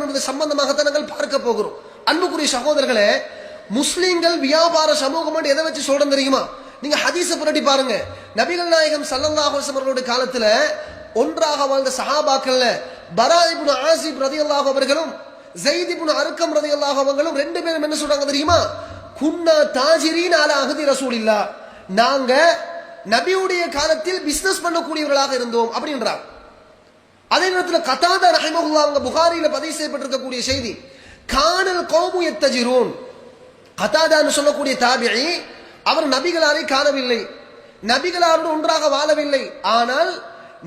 சம்பந்தமாகத்தான் நாங்கள் பார்க்க போகிறோம். அன்புக்குரிய சகோதரர்களே முஸ்லீம்கள் வியாபார சமூகம் எதை வச்சு சொல்றோம் தெரியுமா? நீங்க ஹதீஸ புரட்டி பாருங்க. நபிகள் நாயகம் சல்லல்லாஹு அவர்களுடைய காலத்துல ஒன்றாக வாழ்ந்த சஹாபாக்கள்ல பரா ஆசிப் ரதி அல்லாஹ் அவர்களும் ஜெயித் அருக்கம் ரதி அல்லாஹ் அவர்களும் ரெண்டு பேரும் என்ன சொல்றாங்க தெரியுமா? குன்னா தாஜிரின் ஆல அகதி ரசூல் இல்லா நாங்க நபியுடைய காலத்தில் பிசினஸ் பண்ணக்கூடியவர்களாக இருந்தோம் அப்படின்றாங்க. அதே நேரத்தில் கதாத ரஹிமகுல்லா அவங்க புகாரியில பதிவு செய்யப்பட்டிருக்கக்கூடிய செய்தி காணல் கோமு எத்தஜிரூன். கதாதான்னு சொல்லக்கூடிய தாபியை அவர் நபிகளாரை காணவில்லை. நபிகளாரோடு ஒன்றாக வாழவில்லை. ஆனால்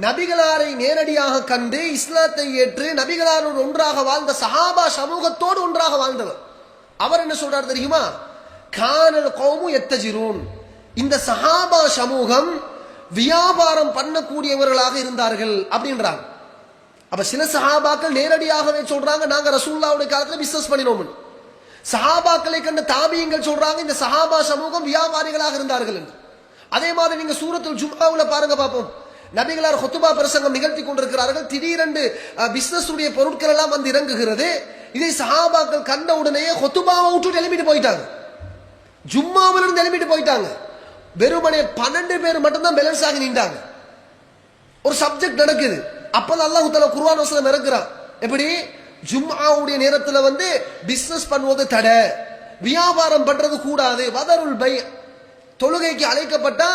நபிகளாரை நேரடியாக கண்டு இஸ்லாத்தை ஏற்று நபிகளாரோடு ஒன்றாக வாழ்ந்த சஹாபா சமூகத்தோடு ஒன்றாக வாழ்ந்தவர். அவர் என்ன சொல்றார் தெரியுமா? காணல் கோமு எத்தஜிரூன். இந்த சஹாபா சமூகம் வியாபாரம் பண்ணக்கூடியவர்களாக இருந்தார்கள் அப்படின்றாங்க. அப்ப சில சஹாபாக்கள் நேரடியாகவே சொல்றாங்க நாங்க ரசூல்லாவுடைய காலத்துல பிசினஸ் பண்ணினோம் சஹாபாக்களை கண்ட தாபியங்கள் சொல்றாங்க இந்த சஹாபா சமூகம் வியாபாரிகளாக இருந்தார்கள் என்று. அதே மாதிரி நீங்க சூரத்தில் ஜும்மாவில் பாருங்க பார்ப்போம் நபிகளார் ஹொத்துபா பிரசங்கம் நிகழ்த்தி கொண்டிருக்கிறார்கள். திடீரென்று பிசினஸ் உடைய பொருட்கள் எல்லாம் வந்து இறங்குகிறது. இதை சஹாபாக்கள் கண்ட உடனேயே ஹொத்துபாவை விட்டு எழுப்பிட்டு போயிட்டாங்க. ஜும்மாவில் இருந்து எழுப்பிட்டு போயிட்டாங்க. வெறுமனே பன்னெண்டு பேர் மட்டும்தான் பேலன்ஸ் ஆகி நின்றாங்க. ஒரு சப்ஜெக்ட் நடக்குது. அப்பதான் அல்லாஹ் தஆலா குர்வான் வசனம் இறக்குறான் எப்படி? ஜும்ஆவுடைய நேரத்துல வந்து பிசினஸ் பண்ணுவது தடை. வியாபாரம் பண்றது கூடாது. வதருல் பை. தொழுகைக்கு அழைக்கப்பட்டா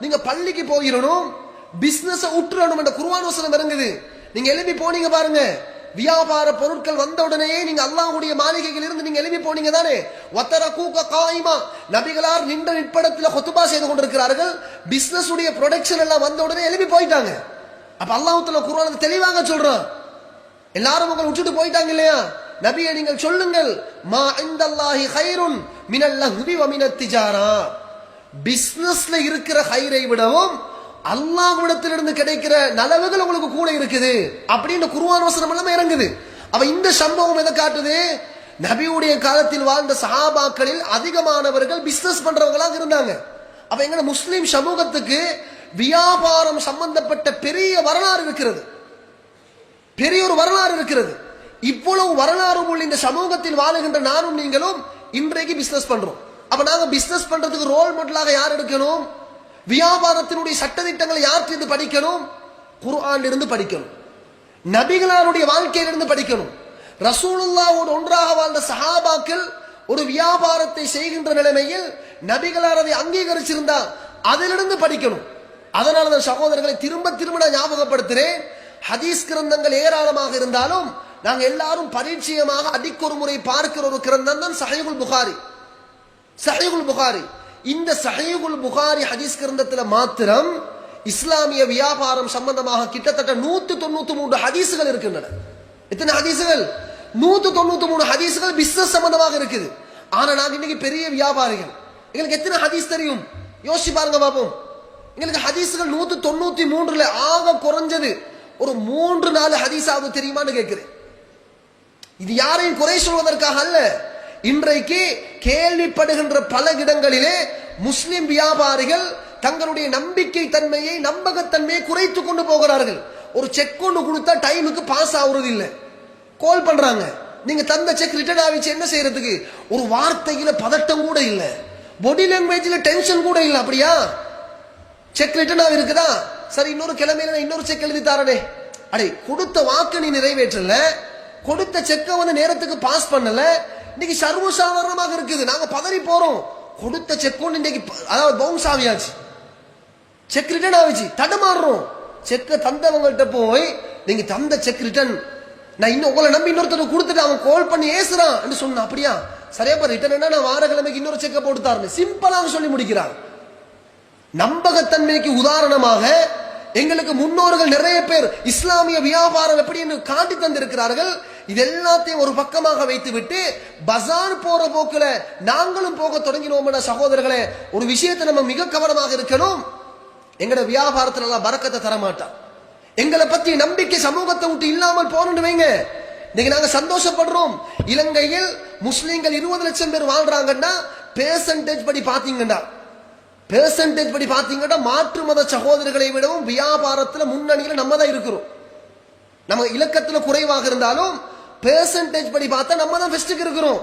நீங்க பள்ளிக்கு போயிடணும் பிசினஸ் உற்றுறணும் என்ற குர்வான் வசனம் இறங்குது. நீங்க எழுப்பி போனீங்க பாருங்க. வியாபார பொருட்கள் வந்த உடனே நீங்க அல்லாஹ்வுடைய மாளிகையில் இருந்து நீங்க எழுப்பி போனீங்க தானே. ஒத்தர கூக்க காயிமா. நபிகளார் நின்ற நிற்படத்தில் கொத்துபா செய்து கொண்டிருக்கிறார்கள். பிசினஸ் உடைய ப்ரொடக்ஷன் எல்லாம் வந்த உடனே எழுப்பி போயிட்டாங்க. அப்ப அல்லாஹுத்துல குரான் தெளிவாக சொல்றான் எல்லாரும் உங்களை விட்டுட்டு போயிட்டாங்க இல்லையா? நபியை நீங்கள் சொல்லுங்கள். மா இந்தல்லாஹி ஹைருன் மினல் லஹ்வி வ மினத் திஜாரா. பிசினஸ்ல இருக்கிற ஹைரை விடவும் அல்லாஹ்விடத்திலிருந்து கிடைக்கிற நலவுகள் உங்களுக்கு கூட இருக்குது. அப்படின்னு குருவான் வசனம் எல்லாம் இறங்குது. அவ இந்த சம்பவம் எதை காட்டுது? நபியுடைய காலத்தில் வாழ்ந்த சஹாபாக்களில் அதிகமானவர்கள் பிசினஸ் பண்றவங்களாக இருந்தாங்க. அப்ப எங்க முஸ்லீம் சமூகத்துக்கு வியாபாரம் சம்பந்தப்பட்ட பெரிய வரலாறு இருக்கிறது. பெரிய ஒரு வரலாறு இருக்கிறது. இவ்வளவு வரலாறு உள்ள இந்த சமூகத்தில் வாழுகின்ற நானும் நீங்களும் இன்றைக்கு பிசினஸ் பண்றோம். அப்ப நாங்க பிசினஸ் பண்றதுக்கு ரோல் மாடலாக யார் எடுக்கணும்? வியாபாரத்தினுடைய சட்டதிட்டங்களை யார்கிட்ட படிக்கணும்? குர்ஆன் இருந்து படிக்கணும். நபிகளாருடைய வாழ்க்கையிலிருந்து படிக்கணும். ரசூலுல்லாவோடு ஒன்றாக வாழ்ந்த சஹாபாக்கள் ஒரு வியாபாரத்தை செய்கின்ற நிலைமையில் நபிகளார் அதை அங்கீகரிச்சிருந்தா அதிலிருந்து படிக்கணும். அதனால தான் சகோதரர்களை திரும்ப திரும்ப நான் ஞாபகப்படுத்துறேன். ஹதீஸ் கிரந்தங்கள் ஏராளமாக இருந்தாலும் நாங்கள் எல்லாரும் பரிச்சயமாக அடிக்கொரு முறை பார்க்கிற ஒரு கிரந்தம் தான் சஹீகுல் புகாரி. சஹீகுல் புகாரி. இந்த சஹீகுல் புகாரி ஹதீஸ் கிரந்தத்தில் மாத்திரம் இஸ்லாமிய வியாபாரம் சம்பந்தமாக கிட்டத்தட்ட நூத்தி தொண்ணூத்தி மூன்று ஹதீசுகள் இருக்கின்றன. எத்தனை ஹதீசுகள் நூத்தி தொண்ணூத்தி மூணு ஹதீசுகள் பிசினஸ் சம்பந்தமாக இருக்குது. ஆனா நாங்க இன்னைக்கு பெரிய வியாபாரிகள். எங்களுக்கு எத்தனை ஹதீஸ் தெரியும்? யோசிச்சு பாருங்க பாப்போம். எங்களுக்கு ஹதீஸுகள் நூத்தி தொண்ணூத்தி மூன்றுல ஆக குறைஞ்சது. ஒரு மூன்று நாலு ஹதீஸாவது தெரியுமான்னு கேட்கிறேன். இது யாரையும் குறை சொல்வதற்காக அல்ல. இன்றைக்கு கேள்விப்படுகின்ற பல இடங்களிலே முஸ்லிம் வியாபாரிகள் தங்களுடைய நம்பிக்கை தன்மையை நம்பகத்தன்மையை குறைத்து கொண்டு போகிறார்கள். ஒரு செக் ஒன்று கொடுத்தா டைமுக்கு பாஸ் ஆகுறது இல்லை கால் பண்றாங்க. நீங்க தந்த செக் ரிட்டர்ன் ஆகிச்சு என்ன செய்யறதுக்கு? ஒரு வார்த்தையில பதட்டம் கூட இல்லை. பாடி லாங்குவேஜ்ல டென்ஷன் கூட இல்லை அப்படியா? செக் ரிட்டர்ன் இருக்குதா? சரி இன்னொரு கிழமையில நான் இன்னொரு செக் எழுதி தாரனே. அடே கொடுத்த வாக்கு நீ நிறைவேற்றல. கொடுத்த செக்கை வந்து நேரத்துக்கு பாஸ் பண்ணல. இன்னைக்கு சர்வசாதாரணமாக இருக்குது. நாங்க பதறி போறோம். கொடுத்த செக் ஒன்று இன்னைக்கு அதாவது பவுன்ஸ் ஆகியாச்சு செக் ரிட்டர்ன் ஆகிச்சு தடுமாறுறோம். செக்கை தந்தவங்கள்ட்ட போய் நீங்க தந்த செக் ரிட்டர்ன் நான் இன்னும் உங்களை நம்பி இன்னொருத்தர் கொடுத்துட்டு அவன் கால் பண்ணி ஏசுறான். சொன்னான். அப்படியா? சரியா ரிட்டர்ன் நான் வார கிழமைக்கு இன்னொரு செக்கை போட்டு தாருன்னு சிம்பிளாக சொல்லி முடிக்கிறான். நம்பகத்தன்மைக்கு உதாரணமாக எங்களுக்கு முன்னோர்கள் நிறைய பேர் இஸ்லாமிய வியாபாரம் எப்படின்னு காட்டி தந்திருக்கிறார்கள். இது எல்லாத்தையும் ஒரு பக்கமாக வைத்துவிட்டு பஜார் போற போக்குல நாங்களும் போக தொடங்கினோம் சகோதரர்களே ஒரு விஷயத்தை நம்ம மிக கவனமாக இருக்கணும். எங்கட வியாபாரத்துல எல்லாம் பறக்கத்தை தரமாட்டான். எங்களை பத்தி நம்பிக்கை சமூகத்தை விட்டு இல்லாமல் போகணும்னு வைங்க. இன்னைக்கு நாங்க சந்தோஷப்படுறோம். இலங்கையில் முஸ்லீம்கள் இருபது லட்சம் பேர் வாழ்றாங்கன்னா பேர்சன்டேஜ் படி பாத்தீங்கன்னா பெர்சன்டேஜ் படி பாத்தீங்கன்னா மாற்று மத சகோதரர்களை விடவும் வியாபாரத்துல முன்னணியில நம்ம தான் இருக்கிறோம். நம்ம இலக்கத்துல குறைவாக இருந்தாலும் பெர்சன்டேஜ் படி பார்த்தா நம்ம தான் ஃபெஸ்ட்டுக்கு இருக்கிறோம்.